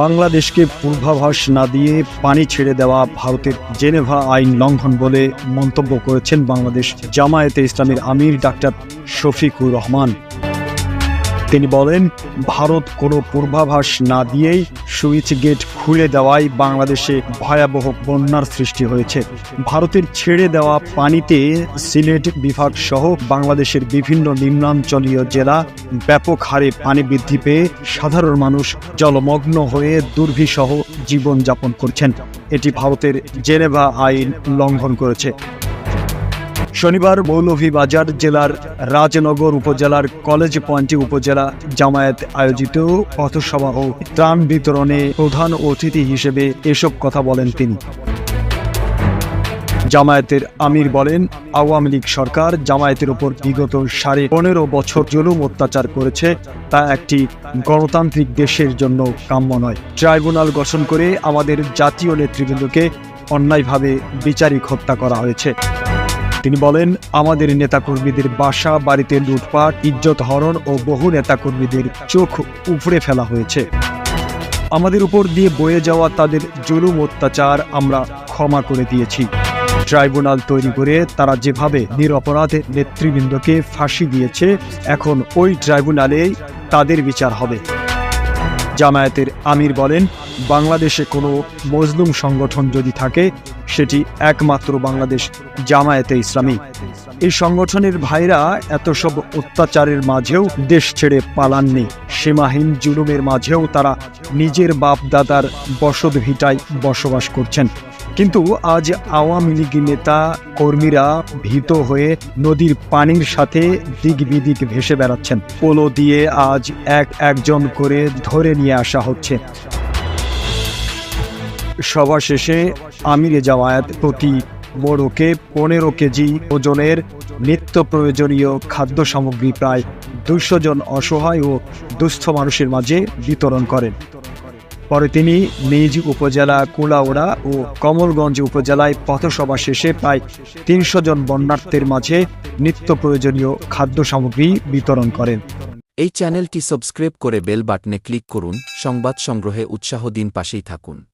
বাংলাদেশকে পূর্বাভাস না দিয়ে পানি ছেড়ে দেওয়া ভারতের জেনেভা আইন লঙ্ঘন বলে মন্তব্য করেছেন বাংলাদেশ জামায়াতে ইসলামের আমির ডাক্তার শফিকুর রহমান। তিনি বলেন, ভারত কোনো পূর্বাভাস না দিয়েই সুইচ গেট খুলে দেওয়ায় বাংলাদেশে ভয়াবহ বন্যার সৃষ্টি হয়েছে। ভারতের ছেড়ে দেওয়া পানিতে সিলেট বিভাগ সহ বাংলাদেশের বিভিন্ন নিম্নাঞ্চলীয় জেলা ব্যাপক হারে পানি বৃদ্ধি পেয়ে সাধারণ মানুষ জলমগ্ন হয়ে দুর্বিসহ জীবনযাপন করছেন। এটি ভারতের জেনেভা আইন লঙ্ঘন করেছে। শনিবার মৌলভীবাজার জেলার রাজনগর উপজেলার কলেজ পয়েন্টে উপজেলা জামায়াত আয়োজিত পথসভা ও ত্রাণ বিতরণে প্রধান অতিথি হিসেবে এসব কথা বলেন তিনি। জামায়াতের আমির বলেন, আওয়ামী লীগ সরকার জামায়াতের ওপর বিগত সাড়ে পনেরো বছর জুলুম অত্যাচার করেছে, তা একটি গণতান্ত্রিক দেশের জন্য কাম্য নয়। ট্রাইব্যুনাল গঠন করে আমাদের জাতীয় নেতৃবৃন্দকে অন্যায়ভাবে বিচারিক হত্যা করা হয়েছে। তিনি বলেন, আমাদের নেতাকর্মীদের বাসা, বাড়িতে লুটপাট, ইজ্জত হরণ ও বহু নেতাকর্মীদের চোখ উপড়ে ফেলা হয়েছে। আমাদের উপর দিয়ে বয়ে যাওয়া তাদের জুলুম অত্যাচার আমরা ক্ষমা করে দিয়েছি। ট্রাইব্যুনাল তৈরি করে তারা যেভাবে নিরপরাধ নেতৃবৃন্দকে ফাঁসি দিয়েছে, এখন ওই ট্রাইব্যুনালেই তাদের বিচার হবে। জামায়াতের আমির বলেন বাংলাদেশে কোনো মজলুম সংগঠন যদি থাকে, সেটি একমাত্র বাংলাদেশ জামায়াতে ইসলামী। এই সংগঠনের ভাইরা এত সব অত্যাচারের মাঝেও দেশ ছেড়ে পালাননি। সীমাহীন জুলুমের মাঝেও তারা নিজের বাপ দাদার বসত ভিটায় বসবাস করছেন। কিন্তু আজ আওয়ামী লীগ নেতা কর্মীরা ভীত হয়ে নদীর পানির সাথে দিক বিদিক ভেসে বেড়াচ্ছেন। পোলো দিয়ে আজ এক একজন করে ধরে নিয়ে আসা হচ্ছে। সভা শেষে আমিরে জামায়াত প্রতি বড়কে পনেরো কেজি ওজনের নিত্য প্রয়োজনীয় খাদ্য সামগ্রী প্রায় দুশো জন অসহায় ও দুস্থ মানুষের মাঝে বিতরণ করেন। পরে তিনি নিজ উপজেলা কুলাউড়া ও কমলগঞ্জ উপজেলায় পথসভা শেষে প্রায় তিনশো জন বন্যার্থীর মাঝে নিত্য প্রয়োজনীয় খাদ্য সামগ্রী বিতরণ করেন। এই চ্যানেলটি সাবস্ক্রাইব করে বেল বাটনে ক্লিক করুন, সংবাদ সংগ্রহে উৎসাহ দিন পাশেই থাকুন।